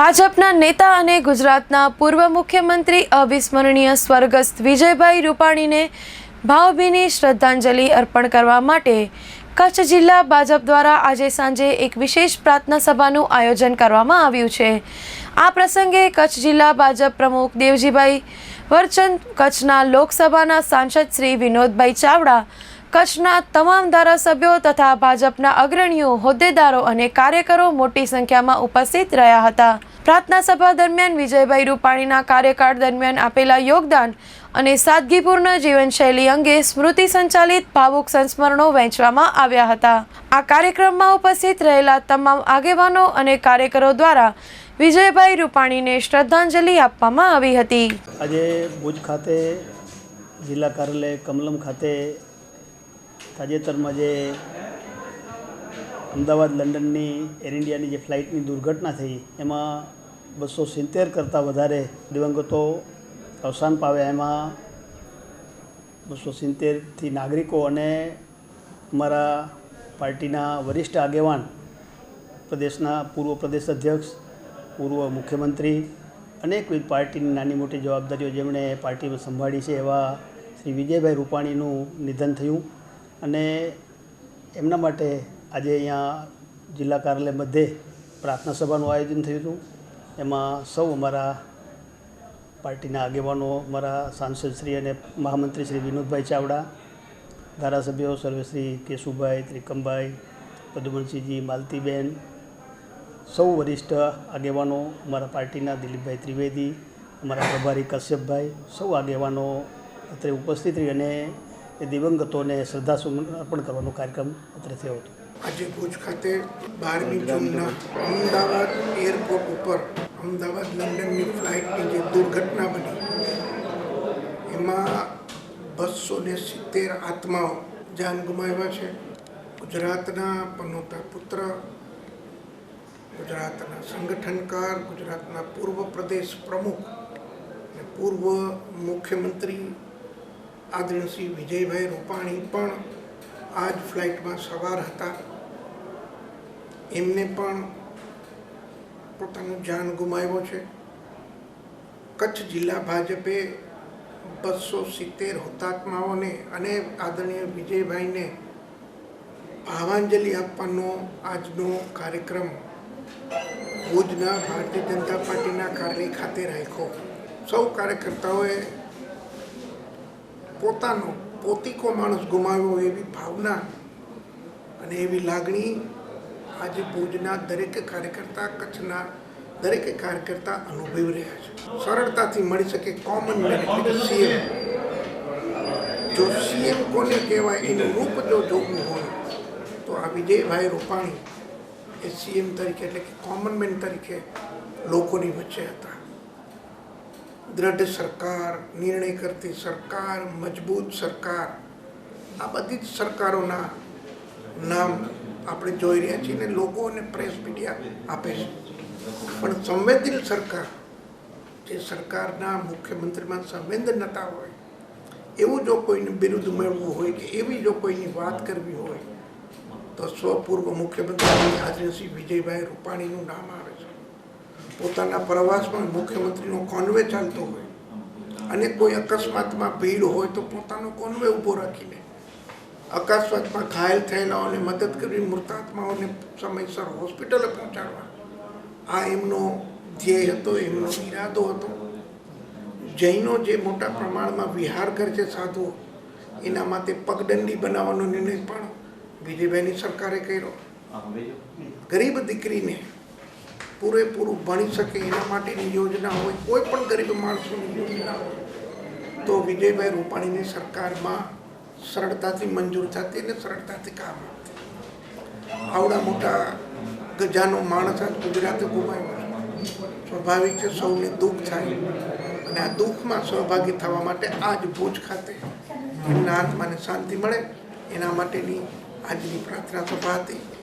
ભાજપના નેતા અને ગુજરાતના પૂર્વ મુખ્યમંત્રી અવિસ્મરણીય સ્વર્ગસ્થ વિજયભાઈ રૂપાણીને ભાવભીની શ્રદ્ધાંજલિ અર્પણ કરવા માટે કચ્છ જિલ્લા ભાજપ દ્વારા આજે સાંજે એક વિશેષ પ્રાર્થના સભાનું આયોજન કરવામાં આવ્યું છે. આ પ્રસંગે કચ્છ જિલ્લા ભાજપ પ્રમુખ દેવજીભાઈ વરચંદ, કચ્છના લોકસભાના સાંસદ શ્રી વિનોદભાઈ ચાવડા, કચ્છના તમામ ધારાસભ્યો તથા ભાજપના અગ્રણીઓ, હોદ્દેદારો અને કાર્યકરો મોટી સંખ્યામાં ઉપસ્થિત રહ્યા હતા. પ્રાર્થના સભા દરમિયાન વિજયભાઈ રૂપાણીના કાર્યકાળ દરમિયાન આપેલા યોગદાન અને સાદગીપૂર્ણ જીવનશૈલી અંગે સ્મૃતિ સંચાલિત ભાવુક સંસ્મરણો વહેંચવામાં આવ્યા હતા. આ કાર્યક્રમમાં ઉપસ્થિત રહેલા તમામ આગેવાનો અને કાર્યકરો દ્વારા વિજયભાઈ રૂપાણીને શ્રદ્ધાંજલિ આપવામાં આવી હતી. આજે ભુજ ખાતે જિલ્લા કાર્યાલય કમલમ ખાતે તાજેતરમાં જે અમદાવાદ, લંડનની એર ઇન્ડિયાની જે ફ્લાઇટની દુર્ઘટના થઈ, એમાં બસો સિત્તેર કરતાં વધારે દિવંગતો અવસાન પાવ્યા એમાં બસો સિત્તેરથી નાગરિકો અને અમારા પાર્ટીના વરિષ્ઠ આગેવાન, પ્રદેશના પૂર્વ પ્રદેશ અધ્યક્ષ, પૂર્વ મુખ્યમંત્રી અનેકવિધ પાર્ટીની નાની મોટી જવાબદારીઓ જેમણે પાર્ટીમાં સંભાળી છે એવા શ્રી વિજયભાઈ રૂપાણીનું નિધન થયું. અને એમના માટે આજે અહીંયા જિલ્લા કાર્યાલય મધ્યે પ્રાર્થના સભાનું આયોજન થયું હતું. એમાં સૌ અમારા પાર્ટીના આગેવાનો, અમારા સાંસદશ્રી અને મહામંત્રી શ્રી વિનોદભાઈ ચાવડા, ધારાસભ્યો સર્વશ્રી કેશુભાઈ, ત્રિકમભાઈ, પદુમનસિંહજી, માલતીબેન, સૌ વરિષ્ઠ આગેવાનો, અમારા પાર્ટીના દિલીપભાઈ ત્રિવેદી, અમારા પ્રભારી કશ્યપભાઈ, સૌ આગેવાનો અત્રે ઉપસ્થિત રહી અને એ દિવંગતોને શ્રદ્ધાસુમન અર્પણ કરવાનો કાર્યક્રમ અત્રે થયો હતો. આજે ભુજ ખાતે બારમી જૂનના અમદાવાદ એરપોર્ટ ઉપર, અમદાવાદ લંડનની ફ્લાઇટની જે દુર્ઘટના બની, એમાં બસો ને સિત્તેર આત્માઓ જાન ગુમાવ્યા છે. ગુજરાતના પનોતા પુત્ર, ગુજરાતના સંગઠનકાર, ગુજરાતના પૂર્વ પ્રદેશ પ્રમુખ અને પૂર્વ મુખ્યમંત્રી આદરણીય શ્રી વિજયભાઈ રૂપાણી પણ આ જ ફ્લાઇટમાં સવાર હતા. એમને પણ પોતાનું જાન ગુમાવ્યો છે. કચ્છ જિલ્લા ભાજપે બસો સિત્તેર હુતાત્માઓને અને આદરણીય વિજયભાઈને ભાવાંજલિ આપવાનો આજનો કાર્યક્રમ ભુજના ભારતીય જનતા પાર્ટીના કાર્યાલય ખાતે રાખ્યો. સૌ કાર્યકર્તાઓએ પોતાનો પોતીકો માણસ ગુમાવ્યો એવી ભાવના અને એવી લાગણી આજે ભુજના દરેક કાર્યકર્તા, કચ્છના દરેક કાર્યકર્તા અનુભવી રહ્યા છે. સરળતાથી મળી શકે કોમન મેન એટલે સીએમ જો સીએમ કોને કહેવાય, એનું રૂપ જો જોવું હોય, તો આ વિજયભાઈ રૂપાણી એ સીએમ તરીકે એટલે કે કોમન મેન તરીકે લોકોની વચ્ચે હતા. દ્રઢ સરકાર, નિર્ણય કરતી સરકાર, મજબૂત સરકાર, આ બધી જ સરકારોના નામ આપણે જોઈ રહ્યા છીએ ને લોકો અને પ્રેસ મીડિયા આપે છે. પણ સંવેદનશીલ સરકાર, જે સરકારના મુખ્યમંત્રીમાં સંવેદનતા હોય, એવું જો કોઈને બિરુદ મેળવવું હોય કે એવી જો કોઈની વાત કરવી હોય, તો સ્વપૂર્વ મુખ્યમંત્રી આદરણીય વિજયભાઈ રૂપાણીનું નામ આવે છે. પોતાના પ્રવાસમાં મુખ્યમંત્રીનો કોન્વે ચાલતો હોય અને કોઈ અકસ્માતમાં ભીડ હોય તો પોતાનો કોન્વે ઊભો રાખીને અકસ્માતમાં ઘાયલ થયેલાઓને મદદ કરવી, મૃતાત્માઓને સમયસર હોસ્પિટલે પહોંચાડવા. આ એમનો ધ્યેય હતો, એમનો ઈરાદો હતો. જૈનો જે મોટા પ્રમાણમાં વિહાર કરે છે સાધુઓ, એના માટે પગદંડી બનાવવાનો નિર્ણય પણ વિજયભાઈની સરકારે કર્યો. ગરીબ દીકરીને પૂરેપૂરું ભણી શકે એના માટેની યોજના હોય, કોઈ પણ ગરીબ માણસોની યોજના હોય, તો વિજયભાઈ રૂપાણીની સરકારમાં સરળતાથી મંજૂર થતી અને સરળતાથી કામ આવતી. આવડા મોટા ગજાનો માણસ જ ગુજરાતે ગુમાવ્યો સ્વાભાવિક છે સૌને દુઃખ થાય. અને આ દુઃખમાં સહભાગી થવા માટે આજ ભુજ ખાતે એમના આત્માને શાંતિ મળે. એના માટેની આજની પ્રાર્થના સભા હતી.